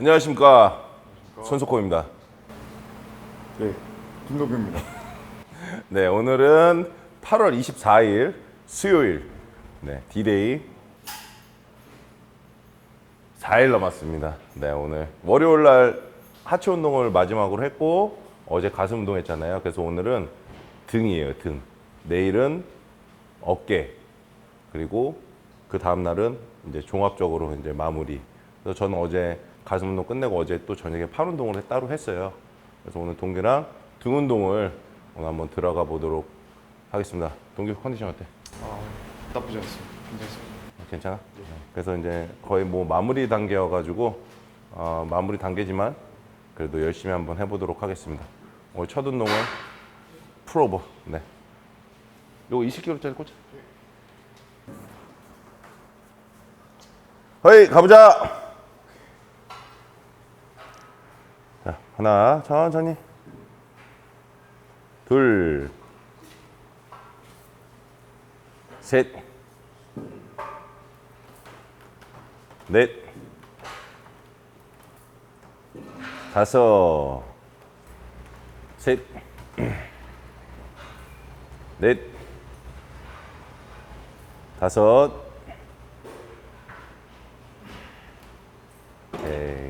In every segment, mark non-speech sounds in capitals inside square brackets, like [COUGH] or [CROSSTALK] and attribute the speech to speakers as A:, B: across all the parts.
A: 안녕하십니까 손석호입니다.
B: 네, 김노규입니다. [LAUGHS]
A: 네 오늘은 8월 24일 수요일 네 디데이 4일 남았습니다. 네 오늘 월요일 날 하체 운동을 마지막으로 했고 어제 가슴 운동 했잖아요. 그래서 오늘은 등이에요 등. 내일은 어깨 그리고 그 다음 날은 이제 종합적으로 이제 마무리. 그래서 저는 어제 가슴 운동 끝내고 어제 또 저녁에 팔 운동을 따로 했어요. 그래서 오늘 동규랑 등 운동을 오늘 한번 들어가 보도록 하겠습니다. 동규 컨디션 어때?
B: 아, 나쁘지 않습니다. 괜찮습니다.
A: 괜찮아? 그래서 이제 거의 뭐 마무리 단계여가지고 어, 마무리 단계지만 그래도 열심히 한번 해보도록 하겠습니다. 오늘 첫 운동은 풀오버. 네. 요거 20kg짜리 꽂자. 허이 가보자. 자 하나 천천히. 둘. 셋. 넷, 다섯, 셋, 넷, 다섯, 오케이.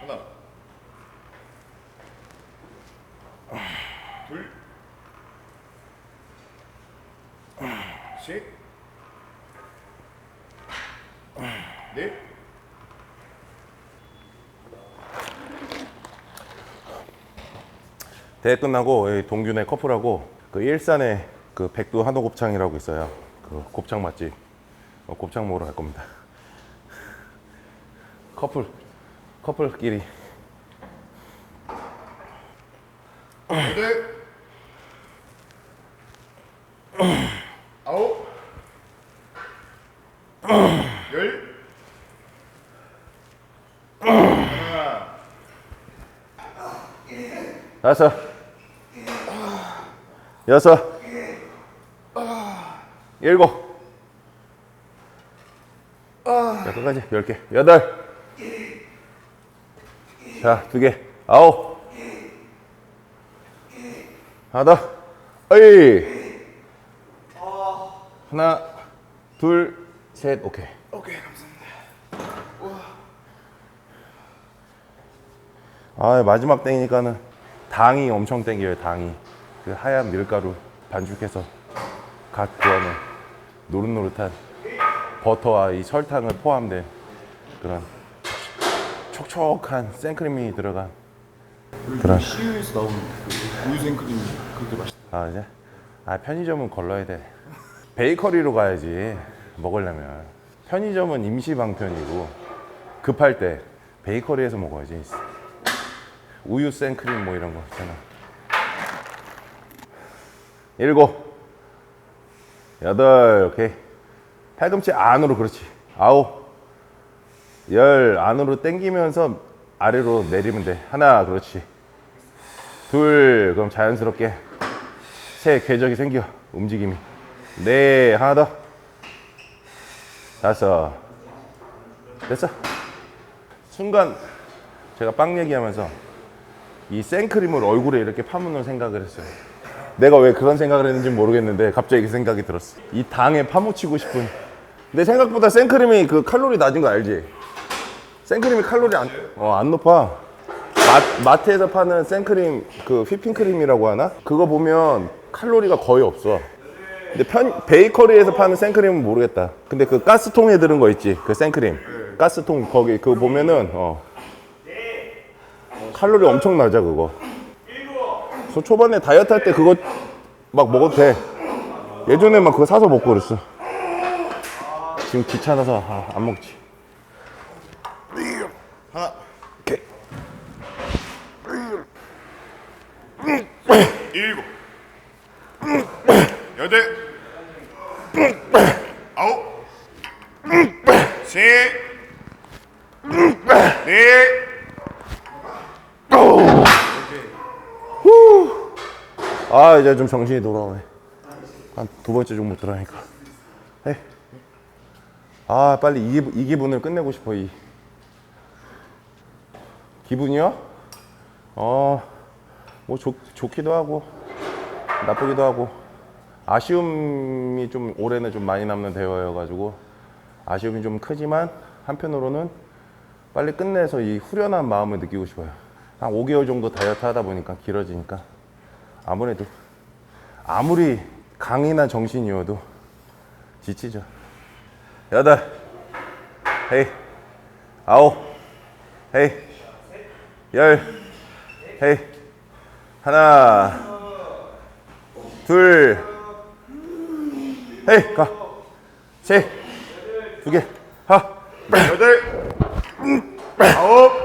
B: 하나, 둘, 셋, 넷,
A: 대회 끝나고 동균의 커플하고 그 일산에 그 백두 한우 곱창이라고 있어요. 그 곱창 맛집. 어, 곱창 먹으러 갈 겁니다. [LAUGHS] 커플 커플끼리
B: 여덟, 아홉, 열, 하나,
A: 다섯, 여섯, 일곱. 자, 끝까지 열 개, 여덟. 자, 두 개, 아홉. 하나 더, 어이. 하나, 둘, 셋, 오케이.
B: 오케이 감사합니다.
A: 아 마지막 땡이니까는 당이 엄청 땡겨요 당이. 그 하얀 밀가루 반죽해서 갓 구워낸 노릇노릇한 버터와 이 설탕을 포함된 그런 촉촉한 생크림이 들어간 그런
B: CU에서 나온 그 우유 생크림 그게 맛있다.
A: 아 이제? 아 편의점은 걸러야 돼. 베이커리로 가야지 먹으려면. 편의점은 임시 방편이고 급할 때 베이커리에서 먹어야지 우유 생크림 뭐 이런 거 있잖아. 일곱. 여덟. 오케이. 팔꿈치 안으로 그렇지. 아홉. 열. 안으로 당기면서 아래로 내리면 돼. 하나 그렇지. 둘. 그럼 자연스럽게 새 궤적이 생겨. 움직임이. 네. 하나 더. 다섯. 됐어? 순간 제가 빵 얘기하면서 이 생크림을 얼굴에 이렇게 파묻는 생각을 했어요 내가 왜 그런 생각을 했는지 모르겠는데 갑자기 그 생각이 들었어 이 당에 파묻히고 싶은 근데 생각보다 생크림이 그 칼로리 낮은 거 알지? 생크림이 칼로리 안, 어, 안 높아 마, 마트에서 파는 생크림 그 휘핑크림이라고 하나? 그거 보면 칼로리가 거의 없어. 근데 편, 베이커리에서 파는 생크림은 모르겠다. 근데 그 가스통에 들은 거 있지? 그 생크림. 가스통 거기 그거 보면은 어. 칼로리 엄청 낮아 그거. 저 초반에 다이어트 할 때 그거 막 먹어도 돼. 예전에 막 그거 사서 먹고 그랬어. 지금 귀찮아서 아, 안 먹지.
B: 아홉, 셋, 넷,
A: 아 이제 좀 정신이 돌아오네. 한 두 번째 정도 들어가니까. 네. 아 빨리 이, 이 기분을 끝내고 싶어 이. 기분이요? 어뭐 좋기도 하고 나쁘기도 하고. 아쉬움이 좀 올해는 좀 많이 남는 대회여가지고 아쉬움이 좀 크지만 한편으로는 빨리 끝내서 이 후련한 마음을 느끼고 싶어요 한 5개월 정도 다이어트 하다 보니까 길어지니까 아무래도 아무리 강인한 정신이어도 지치죠. 여덟. 헤이. 아홉. 헤이. 열. 헤이. 하나. 둘. 헤이. 가 셋 두 개 하.
B: 여덟, 아홉,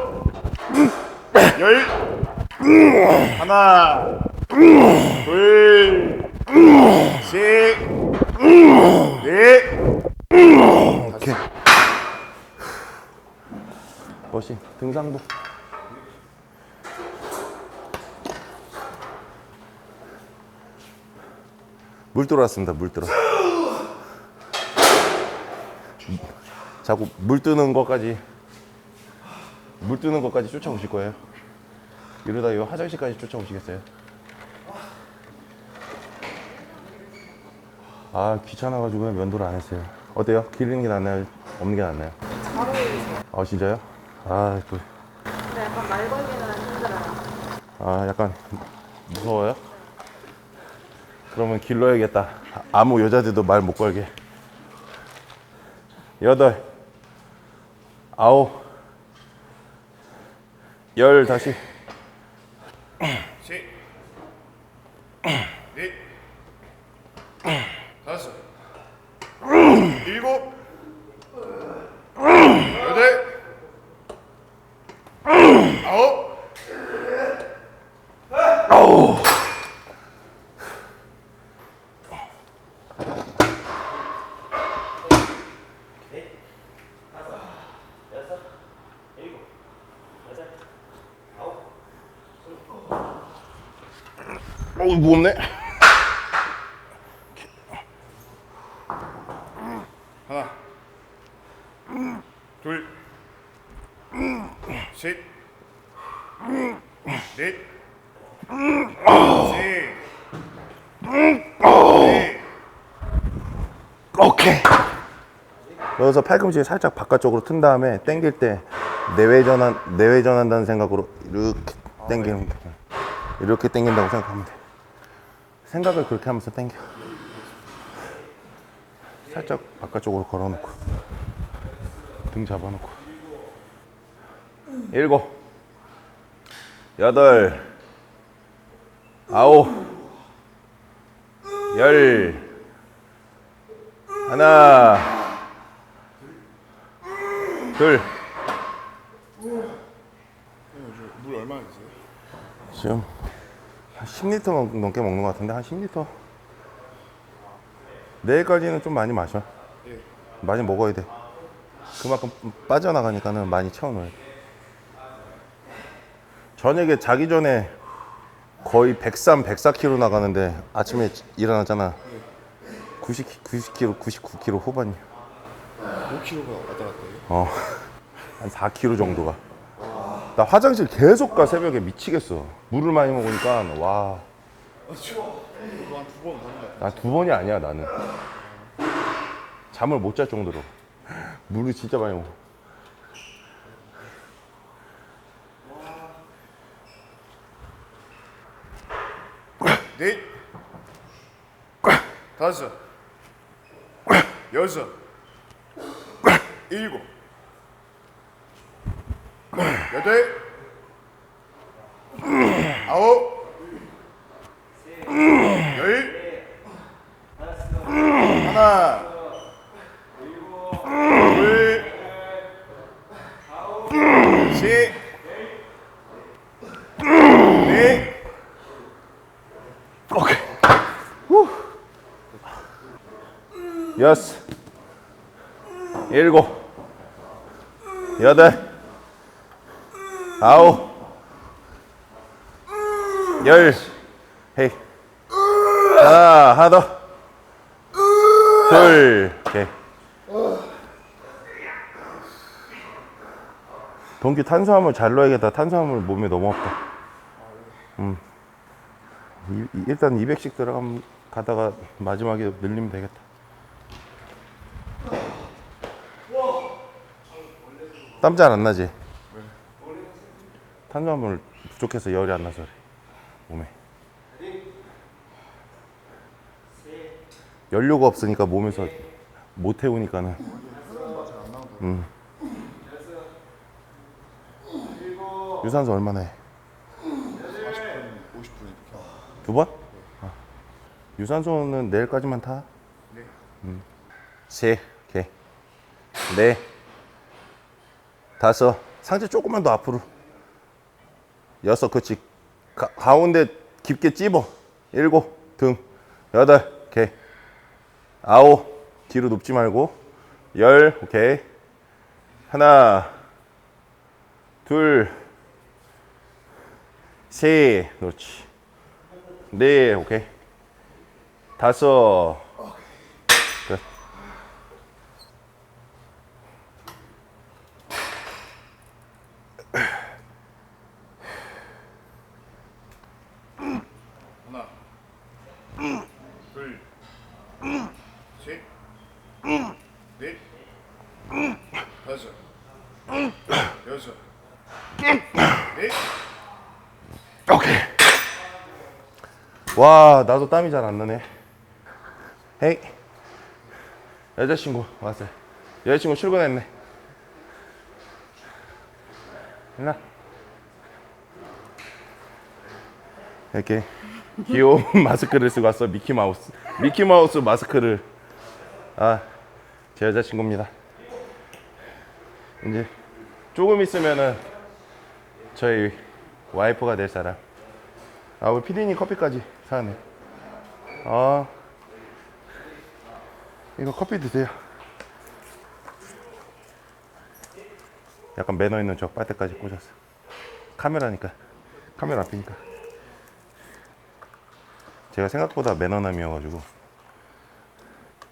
B: 열, 하나, 둘, 셋, 넷,
A: 오케이. 머신 등산복. 물 들어왔습니다 물 들어. 자꾸 물 뜨는 것까지 물 뜨는 것까지 쫓아오실 거예요 이러다 이 화장실까지 쫓아오시겠어요 아 귀찮아가지고 면도를 안 했어요 어때요? 기르는 게 낫나요? 없는 게 낫나요?
C: 잘 어울리세요.
A: 아 진짜요? 아, 또,
C: 근데 약간 말 걸기는 힘들어요.
A: 아 약간 무서워요? 그러면 길러야겠다. 아무 여자들도 말 못 걸게. 여덟, 아홉, 열 다시.
B: 셋, 넷, 다섯, 일곱, 여덟, 아홉,
A: 어우 무겁네.
B: 하나, 둘, 셋, 넷,
A: 오케이. 여기서 팔꿈치 살짝 바깥쪽으로 튼 다음에 당길 때 내외전한 내외전한다는 생각으로 이렇게 당기는 거. 이렇게 당긴다고 생각하면 돼. 생각을 그렇게 하면서 당겨. 살짝 바깥쪽으로 걸어놓고 등 잡아놓고 일곱 여덟 아홉 열 하나, 둘.
B: 드세요?
A: 지금 한 10리터 넘- 넘게 먹는 것 같은데 한 10리터. 내일까지는 좀 많이 마셔.
B: 예.
A: 많이 먹어야 돼. 그만큼 빠져나가니까는 많이 채워넣어야 돼. 저녁에 자기 전에 거의 103, 104kg 나가는데 아침에 일어나잖아. 90, 90kg, 99kg 후반이야.
B: 5kg가 왔다 갔다 해요?
A: 어, [LAUGHS] 한 4kg 정도가. 나 화장실 계속 가 새벽에 미치겠어. 물을 많이 먹으니까 와. 나 두 번이 아니야 나는. 잠을 못 잘 정도로 물을 진짜 많이 먹어.
B: 넷, 다섯, 여섯, 일곱, 여덟, 아홉, 열, 하나.
A: 여섯, 일곱, 여덟, 아홉 열 헤이. 하나 하나 더둘 동기 탄수화물 잘 넣어야겠다. 탄수화물 몸에 너무 없다 음. 이, 일단 200씩 들어가다가 마지막에 늘리면 되겠다. 땀잘 안 나지? 탄수화물 부족해서 열이 안 나서 그래. 몸에. 연료가 없으니까 몸에서 못 태우니까는. 음. 유산소 얼마나 해?
B: 50분
A: 두 번? 아. 유산소는 내일까지만 타?
B: 네.
A: 음. 세, 오케이. 네. 다섯. 상체 조금만 더 앞으로. 여섯, 그렇지. 가, 가운데 깊게 찝어. 일곱, 등. 여덟, 오케이. 아홉, 뒤로 눕지 말고. 열, 오케이. 하나, 둘, 셋, 그렇지. 네, 오케이. 다섯. 끝.
B: 하나 둘 셋, 넷, 다섯, 여섯, 넷,
A: 오케이. 와, 나도 땀이 잘 안 나네. 헤이. 여자친구 왔어요. 여자친구 출근했네. 일나. 이렇게 귀여운 [LAUGHS] 마스크를 쓰고 왔어. 미키마우스. 미키마우스 마스크를. 아, 제 여자친구입니다. 이제 조금 있으면은 저희 와이프가 될 사람. 아, 우리 피디님 커피까지 사네. 아, 이거 커피 드세요. 약간 매너 있는 저 빨대까지 꽂았어. 카메라니까. 카메라 앞이니까. 제가 생각보다 매너남이어가지고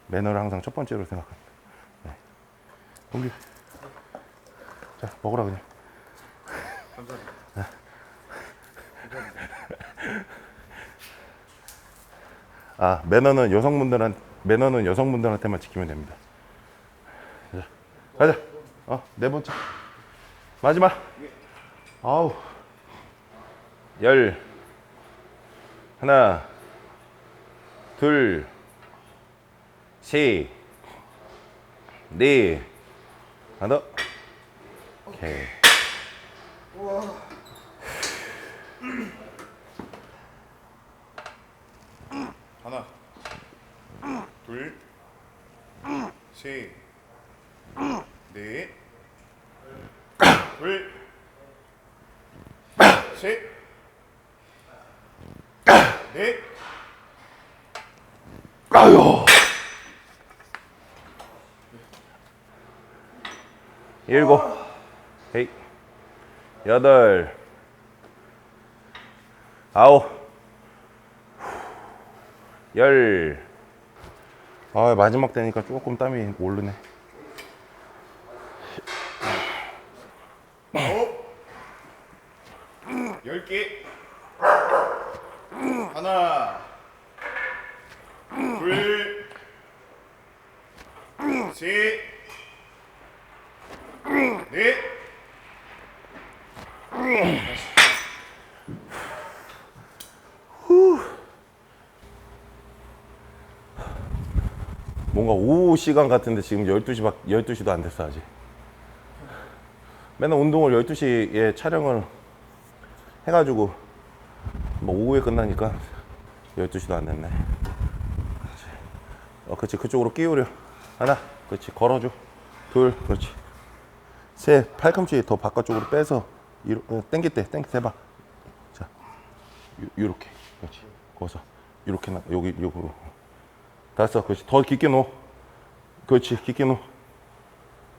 A: 매너를 항상 첫 번째로 생각합니다. 네. 공기. 자, 먹으라 그냥. 아 매너는 여성분들한 매너는 여성분들한테만 지키면 됩니다. 자, 가자. 어 네 번째 마지막. 아우 열 하나 둘 셋, 넷, 하나 더. 오케이.
B: 하나 둘 셋, 넷, 둘, 셋, 넷,
A: 아유. 일곱, 헤이, 여덟, 아홉, 열. 아 마지막 되니까 조금 땀이 오르네.
B: 아홉, 열 개, 하나, 둘, 셋, 넷,
A: 뭔가 오후 시간 같은데 지금 12시 밖 12시도 안 됐어 아직. 맨날 운동을 12시에 촬영을 해 가지고 뭐 오후에 끝나니까 12시도 안 됐네. 어, 그렇지. 그쪽으로 끼우려. 하나. 그렇지. 걸어줘. 둘. 그렇지. 셋. 팔꿈치 더 바깥쪽으로 빼서 이로, 어, 때. 당길 때 해봐. 자. 요, 요렇게. 그렇지. 거기서. 요렇게 나, 여기, 요거로. 다섯. 그렇지. 더 깊게 놓어. 그렇지. 깊게 놓어.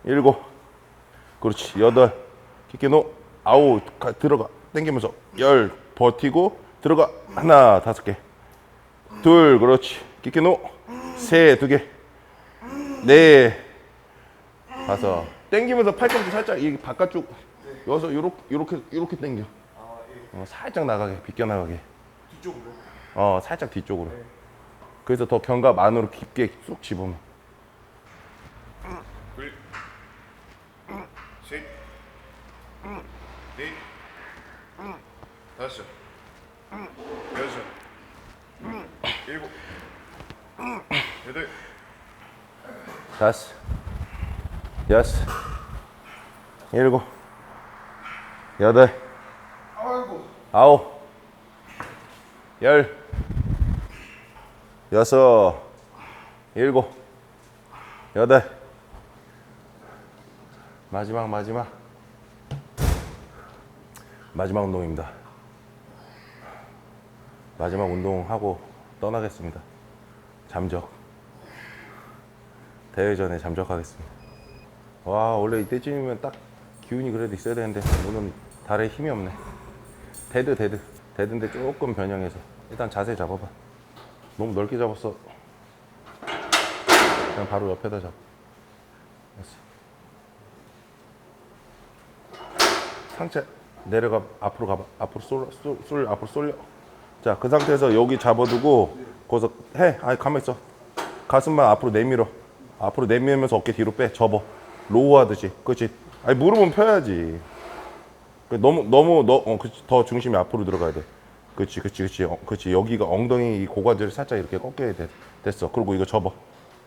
A: 일곱. 그렇지. 여덟. 깊게 놓어. 아홉. 가, 들어가. 당기면서. 열. 버티고. 들어가. 하나. 다섯 개. 둘. 그렇지. 깊게 놓어. 세. 두 개. 네. 다섯. 당기면서 팔꿈치 살짝 이 바깥쪽 여기서 요렇게 요렇게 요렇게 당겨. 어, 살짝 나가게 비껴 나가게.
B: 뒤쪽으로.
A: 어 살짝 뒤쪽으로. 그래서 더 견갑 안으로 깊게 쏙 집으면.
B: 둘, 셋, 넷, 다섯, 여섯, 일곱, 여덟,
A: 다섯, 여섯, 일곱, 여덟, 아홉, 열, 여섯, 일곱, 여덟. 마지막 마지막 마지막 운동입니다. 마지막 운동하고 떠나겠습니다. 잠적. 대회 전에 잠적하겠습니다. 와 원래 이때쯤이면 딱 기운이 그래도 있어야 되는데 오늘 다리에 힘이 없네. 데드 데드 데드인데 조금 변형해서 일단 자세 잡아봐. 너무 넓게 잡았어. 그냥 바로 옆에다 잡. 됐어. 상체 내려가 앞으로 가봐. 앞으로 쏠, 쏠, 쏠 앞으로 쏠려. 자 그 상태에서 여기 잡아두고 거기서 해. 아니 가만 있어. 가슴만 앞으로 내밀어. 앞으로 내밀면서 어깨 뒤로 빼. 접어. 로우 하듯이. 그렇지. 아니 무릎은 펴야지. 그 너무 너무 너, 어, 더 중심이 앞으로 들어가야 돼. 그렇지, 그렇지, 그렇지, 어, 그렇지. 여기가 엉덩이 이 고관절을 살짝 이렇게 꺾여야 돼. 됐어. 그리고 이거 접어.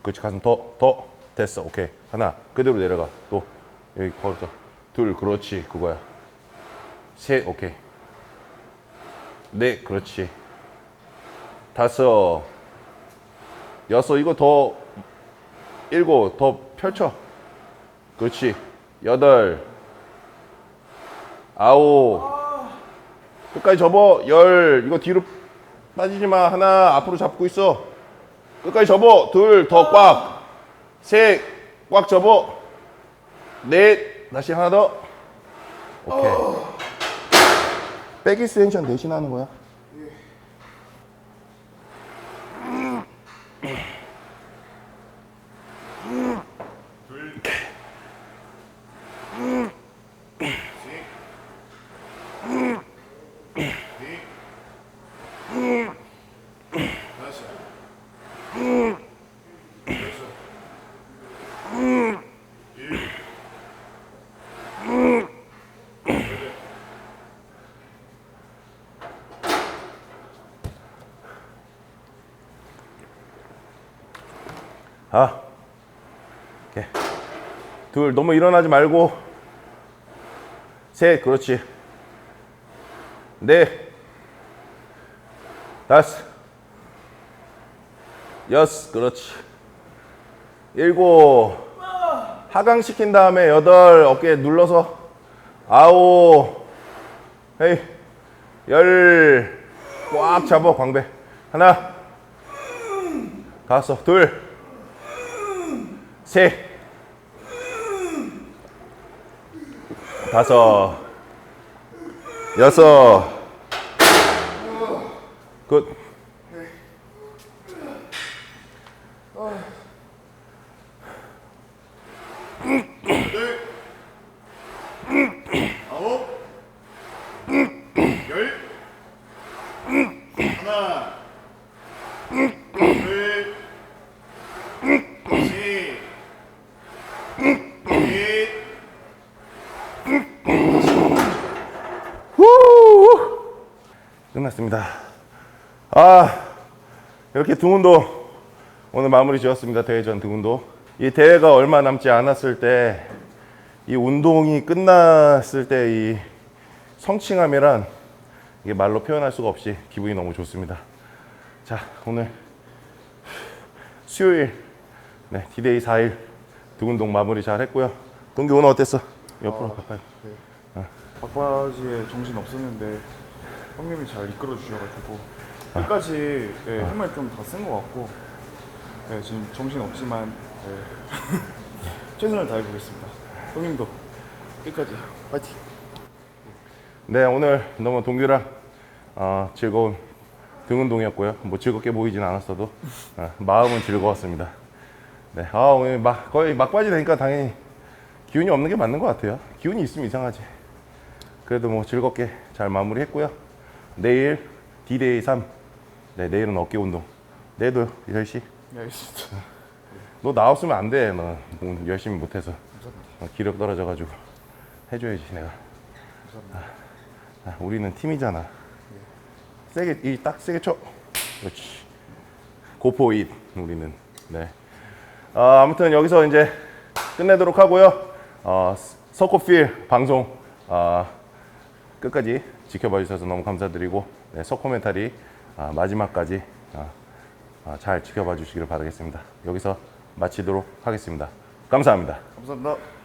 A: 그렇지. 가슴 더, 더. 됐어. 오케이. 하나. 그대로 내려가. 또 여기 걸어서 둘. 그렇지. 그거야. 셋. 오케이. 넷. 그렇지. 다섯. 여섯. 이거 더 일곱. 더 펼쳐. 그렇지. 여덟. 아홉. 끝까지 접어. 열. 이거 뒤로 빠지지 마. 하나 앞으로 잡고 있어. 끝까지 접어. 둘. 더 꽉. 셋. 꽉 접어. 넷. 다시 하나 더. 오케이. 백 익스텐션 대신 하는 거야? 아. 오케이. 둘. 너무 일어나지 말고. 셋. 그렇지. 넷. 다섯. 여섯. 그렇지. 일곱. 하강시킨 다음에 여덟. 어깨 눌러서. 아홉. 헤이. 열. 꽉 잡아, 광배. 하나. 다섯. 둘. 셋. 다섯. 여섯. 굿.
B: 여덟, 아홉, 열, 하나, 둘, 셋, 넷,
A: 후! 끝났습니다. 아, 이렇게 등운도 오늘 마무리 지었습니다. 대회 전 등운도. 이 대회가 얼마 남지 않았을 때, 이 운동이 끝났을 때 이 성취감이란 이게 말로 표현할 수가 없이 기분이 너무 좋습니다. 자, 오늘 수요일, 네, 디데이 4일 등운동 마무리 잘 했고요. 동기 오늘 어땠어? 옆으로 가까이.
D: 막바지에 정신 없었는데 형님이 잘 이끌어 주셔가지고 끝까지 네, 힘을 좀다 쓴 것 같고 네, 지금 정신 없지만 네, [LAUGHS] 최선을 다해 보겠습니다. 형님도 끝까지 파이팅.
A: 네 오늘 너무 동규랑 어, 즐거운 등운동이었고요. 뭐 즐겁게 보이진 않았어도 어, 마음은 즐거웠습니다. 네, 아 오늘 막 거의 막바지 되니까 당연히 기운이 없는 게 맞는 것 같아요. 기운이 있으면 이상하지. 그래도 뭐 즐겁게 잘 마무리했고요. 내일 D-Day 3. 네, 내일은 어깨 운동. 내일도 10시.
D: 네, 알겠습니다.
A: 너 나왔으면 안 돼. 너 오늘 열심히 못해서. 어, 기력 떨어져가지고. 해줘야지, 내가. 아, 아, 우리는 팀이잖아. 세게, 이 딱 세게 쳐. 그렇지. 고포 잇, 우리는. 네. 아, 아무튼 여기서 이제 끝내도록 하고요. 어, 서코필 방송 아, 끝까지 지켜봐 주셔서 너무 감사드리고 네, 서코멘탈이 아, 마지막까지 아, 아, 잘 지켜봐 주시기를 바라겠습니다. 여기서 마치도록 하겠습니다. 감사합니다.
D: 감사합니다.